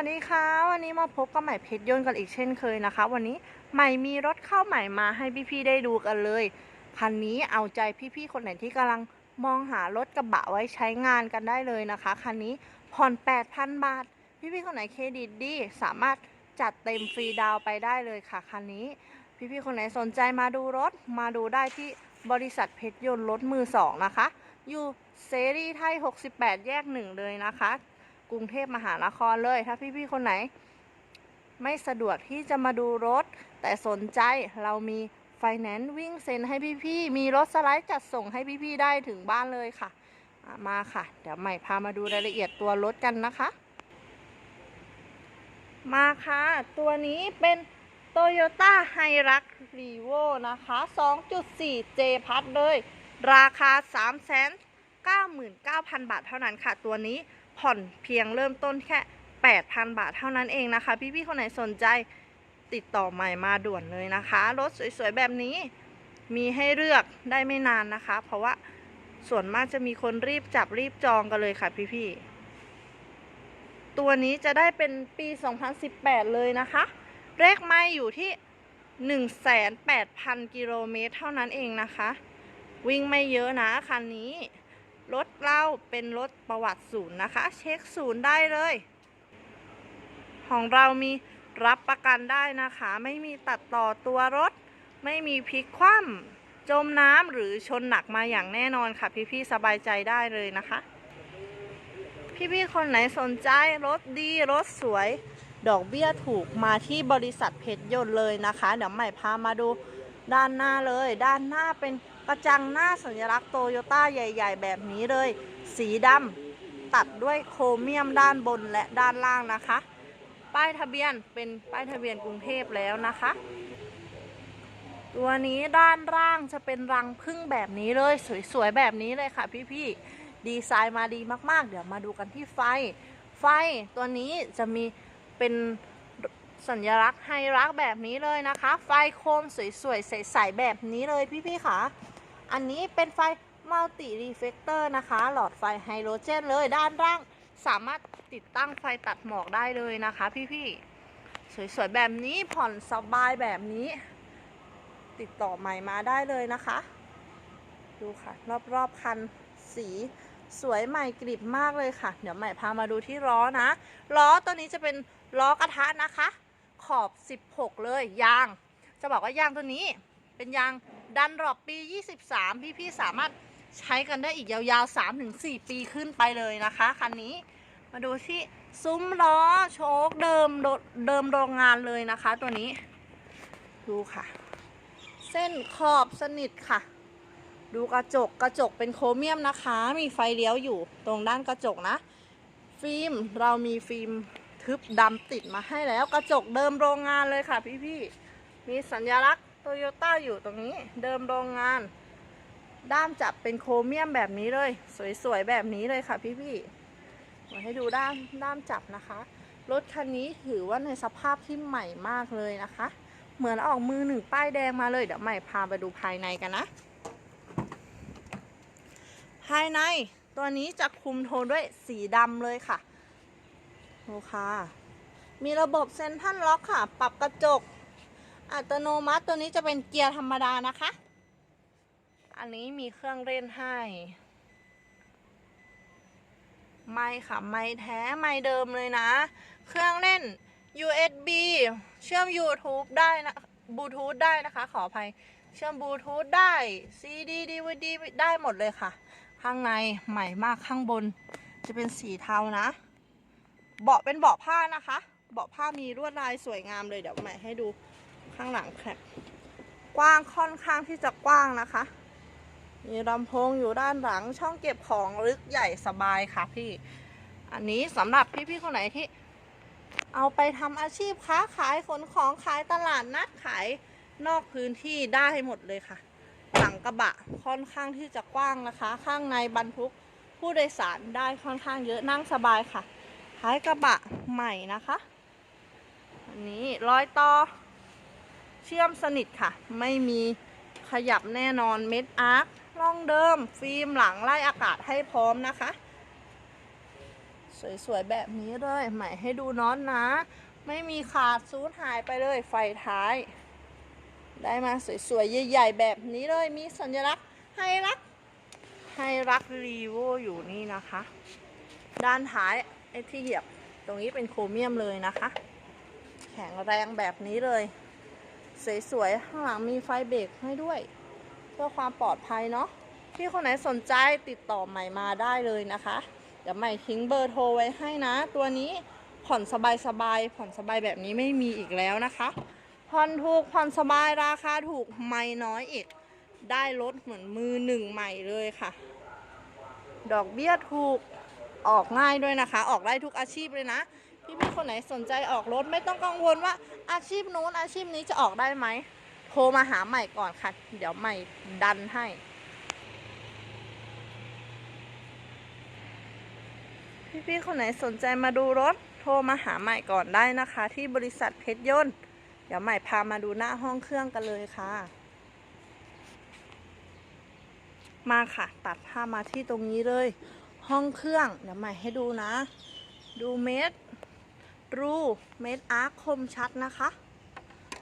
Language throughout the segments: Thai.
วัสดีค่ะ วันนี้มาพบกับใหม่เพชรยนต์กันอีกเช่นเคยนะคะ วันนี้ใหม่มีรถเข้าใหม่มาให้พี่ๆได้ดูกันเลยคันนี้เอาใจพี่ๆคนไหนที่กำลังมองหารถกระบะไว้ใช้งานกันได้เลยนะคะคันนี้ผ่อน 8,000 บาท พี่ๆคนไหนเครดิตดีสามารถจัดเต็มฟรีดาวไปได้เลยค่ะคันนี้ พี่ๆคนไหนสนใจมาดูรถมาดูได้ที่บริษัทเพชรยนต์รถมือสองนะคะอยู่เสรีไทย 68 แยกหนึ่งเลยนะคะ กรุงเทพมหานครเลย ถ้าพี่ๆคนไหน ไม่สะดวกที่จะมาดูรถ แต่สนใจเรามีไฟแนนซ์วิ่งเซ็นให้พี่ๆ มีรถสไลด์จัดส่งให้พี่ๆ ได้ถึงบ้านเลยค่ะ มาค่ะ เดี๋ยวใหม่พามาดูรายละเอียดตัวรถกันนะคะ มาค่ะ ตัวนี้เป็น Toyota h i r u x r e v o นะคะ 2.4 J พัดเลย ราคา 399,000 บาทเท่านั้นค่ะ ตัวนี้ ผ่อนเพียงเริ่มต้นแค่ 8,000 บาทเท่านั้นเองนะคะ พี่ๆคนไหนสนใจติดต่อใหม่มาด่วนเลยนะคะ รถสวยๆแบบนี้มีให้เลือกได้ไม่นานนะคะ เพราะว่าส่วนมากจะมีคนรีบจับรีบจองกันเลยค่ะพี่ๆ ตัวนี้จะได้เป็นปี 2018 เลยนะคะ เลขไม่อยู่ที่ 1,800,000กิโลเมตรเท่านั้นเองนะคะ วิ่งไม่เยอะนะคันนี้ รถเราเป็นรถประวัติศูนย์นะคะ เช็คศูนย์ได้เลย ของเรามีรับประกันได้นะคะ ไม่มีตัดต่อตัวรถ ไม่มีพลิกคว่ำจมน้ำหรือชนหนักมาอย่างแน่นอนค่ะ พี่ๆสบายใจได้เลยนะคะ พี่ๆคนไหนสนใจรถดีรถสวย ดอกเบี้ยถูกมาที่บริษัทเพชรยนต์เลยนะคะ เดี๋ยวใหม่พามาดูด้านหน้าเลย ด้านหน้าเป็น กระจังหน้าสัญลักษณ์โตโยต้าใหญ่ ๆ แบบนี้เลย สีดำตัดด้วยโครเมียมด้านบนและด้านล่างนะคะ ป้ายทะเบียนเป็นป้ายทะเบียนกรุงเทพแล้วนะคะ ตัวนี้ด้านล่างจะเป็นรังพึ่งแบบนี้เลย สวยๆแบบนี้เลยค่ะพี่ๆดีไซน์มาดีมากๆ เดี๋ยวมาดูกันที่ไฟ ไฟตัวนี้จะมีเป็นสัญลักษณ์ไฮรักแบบนี้เลยนะคะ ไฟโคมสวยๆใสๆแบบนี้เลยพี่ๆค่ะ อันนี้เป็นไฟมัลติรีเฟกเตอร์นะคะ หลอดไฟไฮโดรเจนเลยด้านล่างสามารถติดตั้งไฟตัดหมอกได้เลยนะคะ พี่ๆ สวยๆ แบบนี้ผ่อนสบายแบบนี้ ติดต่อใหม่มาได้เลยนะคะ ดูค่ะ รอบๆ คันสีสวยใหม่กริบมากเลยค่ะ เดี๋ยวใหม่พามาดูที่ล้อนะ ล้อตัวนี้จะเป็นล้อกระทะนะคะ ขอบ 16 เลยยาง จะบอกว่ายางตัวนี้ เป็นยางดันรอบปี 23 พี่ ๆ สามารถใช้กันได้อีกยาวๆ 3-4 ปีขึ้นไปเลยนะคะ คันนี้มาดูที่ซุ้มล้อโชคเดิมเดิมโรงงานเลยนะคะตัวนี้ ดูค่ะ เส้นขอบสนิทค่ะ ดูกระจกกระจกเป็นโครเมียมนะคะ มีไฟเลี้ยวอยู่ตรงด้านกระจกนะ ฟิล์มเรามีฟิล์มทึบดำติดมาให้แล้ว กระจกเดิมโรงงานเลยค่ะพี่ๆมีสัญลักษณ์ โตโยต้าอยู่ตรงนี้เดิมโรงงาน ด้ามจับเป็นโครเมียมแบบนี้เลย สวยๆแบบนี้เลยค่ะพี่ๆมาให้ดูด้ามด้ามจับนะคะ รถคันนี้ถือว่าในสภาพที่ใหม่มากเลยนะคะ เหมือนออกมือหนึ่งป้ายแดงมาเลย เดี๋ยวใหม่พาไปดูภายในกันนะ ภายในตัวนี้จะคุมโทนด้วยสีดำเลยค่ะดูค่ะมีระบบเซนทรัลล็อกค่ะ ปรับกระจก อัตโนมัติตัวนี้จะเป็นเกียร์ธรรมดานะคะ อันนี้มีเครื่องเล่นให้ ไม่ค่ะไม่แท้ไม่เดิมเลยนะ เครื่องเล่น USB เชื่อม YouTube ได้นะบลูทูธได้นะคะ ขออภัย เชื่อมบลูทูธได้ CD DVD ได้หมดเลยค่ะ ข้างในใหม่มากข้างบน จะเป็นสีเทานะ เบาะเป็นเบาะผ้านะคะ เบาะผ้ามีลวดลายสวยงามเลยเดี๋ยวใหม่ให้ดู ข้างหลังแคปกว้างค่อนข้างที่จะกว้างนะคะ มีลำโพงอยู่ด้านหลังช่องเก็บของลึกใหญ่สบายค่ะพี่ อันนี้สำหรับพี่ๆคนไหนที่ เอาไปทำอาชีพค้าขายขนของขายตลาดนัดขายนอกพื้นที่ได้หมดเลยค่ะ หลังกระบะค่อนข้างที่จะกว้างนะคะ ข้างในบรรทุกผู้โดยสารได้ค่อนข้างเยอะนั่งสบายค่ะท้ายกระบะใหม่นะคะ อันนี้รอยต่อ เชื่อมสนิทค่ะ ไม่มีขยับแน่นอนเม็ดอาร์คล่องเดิม ฟิล์มหลังไล่อากาศให้พร้อมนะคะ สวยๆ แบบนี้เลย ใหม่ให้ดูน็อตนะ ไม่มีขาดซูดหายไปเลยไฟท้าย ได้มาสวยๆ ใหญ่ๆ แบบนี้เลยมีสัญลักษณ์ให้รักให้รักรีโวอยู่นี่นะคะ ด้านท้ายไอ้ที่เหยียบตรงนี้เป็นโครเมียมเลยนะคะ แข็งแรงแบบนี้เลย สวยๆ ข้างหลังมีไฟเบรกให้ด้วย เพื่อความปลอดภัยเนาะพี่คนไหนสนใจติดต่อใหม่มาได้เลยนะคะ เดี๋ยวใหม่ทิ้งเบอร์โทรไว้ให้นะ ตัวนี้ผ่อนสบายๆผ่อนสบายแบบนี้ไม่มีอีกแล้วนะคะผ่อนถูกผ่อนสบายราคาถูกไม่น้อยอีก ได้รถเหมือนมือหนึ่งใหม่เลยค่ะ ดอกเบี้ยถูกออกง่ายด้วยนะคะ ออกได้ทุกอาชีพเลยนะ พี่พี่ๆคนไหนสนใจออกรถไม่ต้องกังวลว่าอาชีพโน้นอาชีพนี้จะออกได้ไหมโทรมาหาใหม่ก่อนค่ะ เดี๋ยวใหม่ดันให้ พี่ๆคนไหนสนใจมาดูรถโทรมาหาใหม่ก่อนได้นะคะ ที่บริษัทเพชรยนต์เดี๋ยวใหม่พามาดูหน้าห้องเครื่องกันเลยค่ะ มาค่ะ ตัดภาพมาที่ตรงนี้เลย ห้องเครื่อง เดี๋ยวใหม่ให้ดูนะ ดูเม็ด รูเม็ดอาร์คคมชัดนะคะ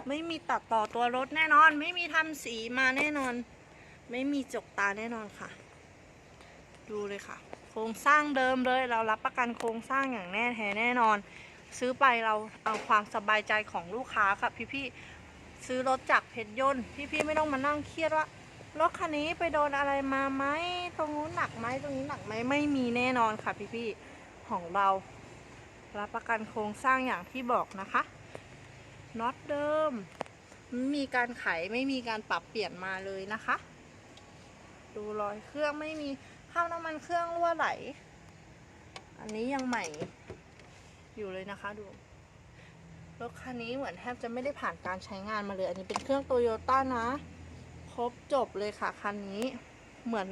ไม่มีตัดต่อตัวรถแน่นอน ไม่มีทำสีมาแน่นอน ไม่มีจกตาแน่นอนค่ะ ดูเลยค่ะ โครงสร้างเดิมเลยเรารับประกันโครงสร้างอย่างแน่แท้แน่นอน ซื้อไปเราเอาความสบายใจของลูกค้าค่ะพี่ๆซื้อรถจากเพชรยนต์พี่ๆไม่ต้องมานั่งเครียดว่ารถคันนี้ไปโดนอะไรมาไหมตรงนู้นหนักไหมตรงนี้หนักไหมไม่มีแน่นอนค่ะพี่ๆของเรา รับประกันโครงสร้างอย่างที่บอกนะคะน็อตเดิมไม่มีการไขไม่มีการปรับเปลี่ยนมาเลยนะคะ ดูรอยเครื่องไม่มีข้าวน้ำมันเครื่องรั่วไหล อันนี้ยังใหม่อยู่เลยนะคะดูรถคันนี้เหมือนแทบจะไม่ได้ผ่านการใช้งานมาเลย อันนี้เป็นเครื่องโตโยต้านะ ครบจบเลยค่ะคันนี้ เหมือน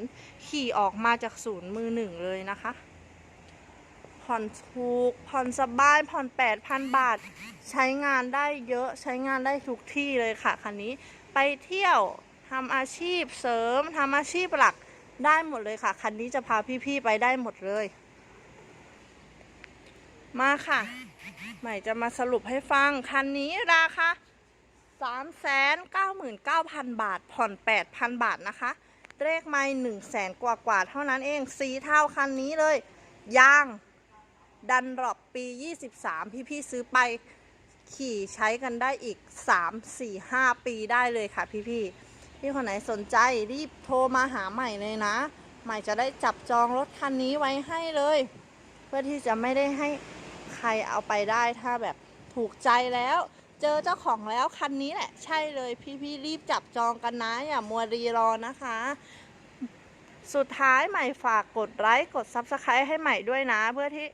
ขี่ออกมาจากศูนย์มือหนึ่งเลยนะคะ ผ่อนถูก ผ่อนสบาย ผ่อน8,000 บาท ใช้งานได้เยอะ ใช้งานได้ทุกที่เลยค่ะ คันนี้ ไปเที่ยวทำอาชีพเสริมทำอาชีพหลักได้หมดเลยค่ะ คันนี้จะพาพี่ๆไปได้หมดเลย มาค่ะ ใหม่จะมาสรุปให้ฟัง คันนี้ราคา399,000 บาท ผ่อน 8,000 บาทนะคะ เลขไม่1 0 0 0 0แสนกว่ากว่าเท่านั้นเอง สีเท่าคันนี้เลย ยาง ดันรอบปี 23พี่พี่ๆซื้อไปขี่ใช้กันได้อีก 3 4 5 ปีได้เลยค่ะพี่พี่ๆพี่คนไหนสนใจรีบโทรมาหาใหม่เลยนะ ใหม่จะได้จับจองรถคันนี้ไว้ให้เลย เพื่อที่จะไม่ได้ให้ใครเอาไปได้ถ้าแบบถูกใจแล้ว เจอเจ้าของแล้วคันนี้แหละ ใช่เลยพี่พี่ๆรีบจับจองกันนะ อย่ามัวรีรอนะคะสุดท้ายใหม่ฝากกดไลค์กด Subscribe ให้ใหม่ด้วยนะ เพื่อที่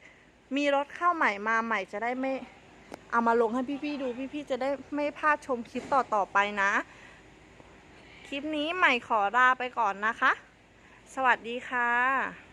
มีรถเข้าใหม่มาใหม่จะได้ไม่เอามาลงให้พี่ๆดูพี่ๆจะได้ไม่พลาดชมคลิปต่อๆไปนะ คลิปนี้ใหม่ขอลาไปก่อนนะคะ สวัสดีค่ะ